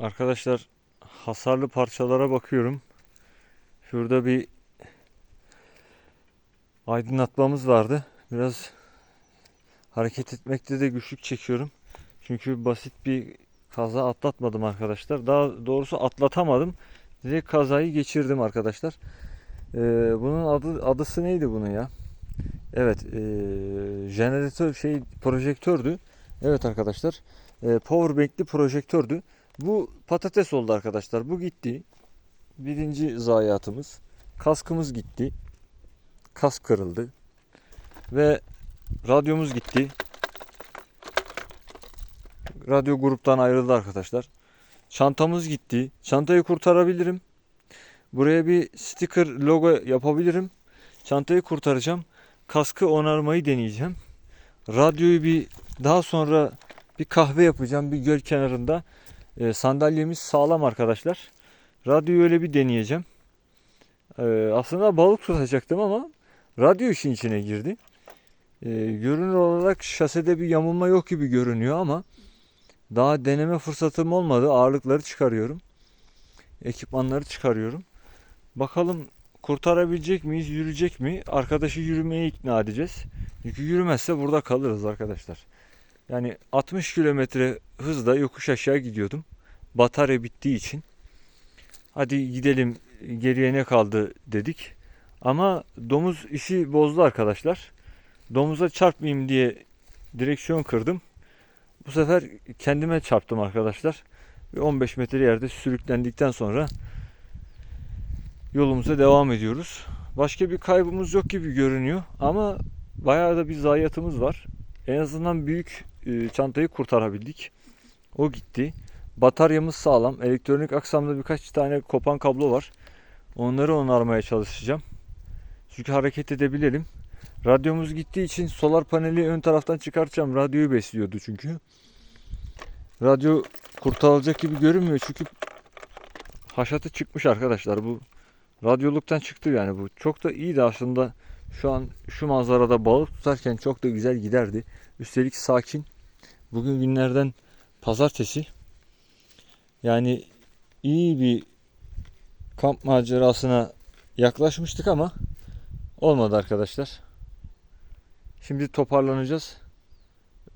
Arkadaşlar hasarlı parçalara bakıyorum. Şurada bir aydınlatmamız vardı. Biraz hareket etmekte de güçlük çekiyorum. Çünkü basit bir kaza atlatmadım arkadaşlar. Daha doğrusu atlatamadım. Direkt kazayı geçirdim arkadaşlar. Ee, bunun adı adısı neydi bunun ya? Evet, ee, jeneratör şey projektördü. Evet arkadaşlar. E, powerbank'li projektördü. Bu patates oldu arkadaşlar. Bu gitti. Birinci zayiatımız. Kaskımız gitti. Kask kırıldı. Ve radyomuz gitti. Radyo gruptan ayrıldı arkadaşlar. Çantamız gitti. Çantayı kurtarabilirim. Buraya bir sticker logo yapabilirim. Çantayı kurtaracağım. Kaskı onarmayı deneyeceğim. Radyoyu bir daha sonra bir kahve yapacağım bir göl kenarında. Ee, sandalyemiz sağlam arkadaşlar. Radyoyu öyle bir deneyeceğim. Ee, aslında balık tutacaktım ama radyo işin içine girdi. Ee, görünür olarak şasede bir yamulma yok gibi görünüyor ama daha deneme fırsatım olmadı. Ağırlıkları çıkarıyorum. Ekipmanları çıkarıyorum. Bakalım kurtarabilecek miyiz, yürüyecek mi? Arkadaşı yürümeye ikna edeceğiz. Çünkü yürümezse burada kalırız arkadaşlar. Yani 60 kilometre hızla yokuş aşağı gidiyordum. Batarya bittiği için. Hadi gidelim geriye ne kaldı dedik. Ama domuz işi bozdu arkadaşlar. Domuza çarpmayayım diye direksiyon kırdım. Bu sefer kendime çarptım arkadaşlar. Ve 15 metre yerde sürüklendikten sonra yolumuza devam ediyoruz. Başka bir kaybımız yok gibi görünüyor ama bayağı da bir zayiatımız var. En azından büyük e, çantayı kurtarabildik. O gitti. Bataryamız sağlam. Elektronik aksamda birkaç tane kopan kablo var. Onları onarmaya çalışacağım. Çünkü hareket edebilelim. Radyomuz gittiği için solar paneli ön taraftan çıkartacağım. Radyoyu besliyordu çünkü. Radyo kurtarılacak gibi görünmüyor çünkü haşatı çıkmış arkadaşlar. Bu radyoluktan çıktı yani bu. Çok da iyiydi aslında. Şu an şu manzarada balık tutarken çok da güzel giderdi. Üstelik sakin. Bugün günlerden pazartesi. Yani iyi bir kamp macerasına yaklaşmıştık ama olmadı arkadaşlar. Şimdi toparlanacağız.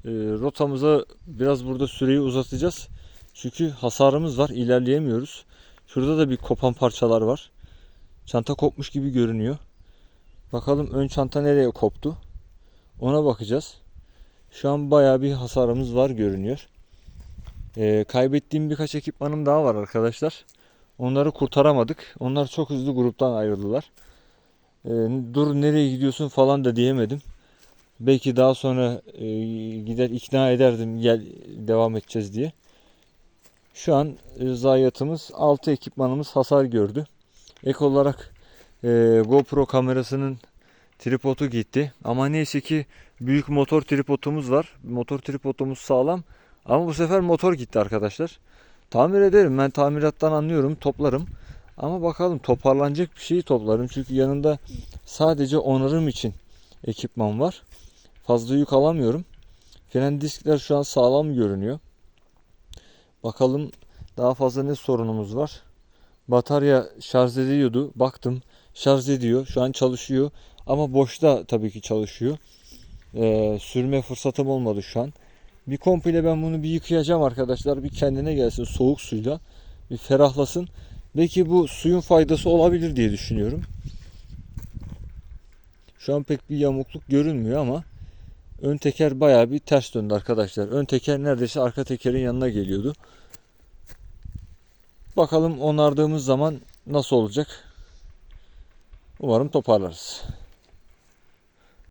E, rotamıza biraz burada süreyi uzatacağız. Çünkü hasarımız var. ilerleyemiyoruz. Şurada da bir kopan parçalar var. Çanta kopmuş gibi görünüyor. Bakalım ön çanta nereye koptu. Ona bakacağız. Şu an bayağı bir hasarımız var görünüyor. Ee, kaybettiğim birkaç ekipmanım daha var arkadaşlar. Onları kurtaramadık. Onlar çok hızlı gruptan ayrıldılar. Ee, dur nereye gidiyorsun falan da diyemedim. Belki daha sonra e, gider ikna ederdim gel devam edeceğiz diye. Şu an e, zayiatımız 6 ekipmanımız hasar gördü. Ek olarak e, GoPro kamerasının tripodu gitti. Ama neyse ki büyük motor tripodumuz var. Motor tripodumuz sağlam. Ama bu sefer motor gitti arkadaşlar. Tamir ederim. Ben tamirattan anlıyorum. Toplarım. Ama bakalım toparlanacak bir şeyi toplarım. Çünkü yanında sadece onarım için ekipman var. Fazla yük alamıyorum. Fren diskler şu an sağlam görünüyor. Bakalım daha fazla ne sorunumuz var. Batarya şarj ediyordu. Baktım şarj ediyor. Şu an çalışıyor. Ama boşta tabii ki çalışıyor. Ee, sürme fırsatım olmadı şu an. Bir komple ben bunu bir yıkayacağım arkadaşlar. Bir kendine gelsin soğuk suyla. Bir ferahlasın. Belki bu suyun faydası olabilir diye düşünüyorum. Şu an pek bir yamukluk görünmüyor ama ön teker bayağı bir ters döndü arkadaşlar. Ön teker neredeyse arka tekerin yanına geliyordu. Bakalım onardığımız zaman nasıl olacak? Umarım toparlarız.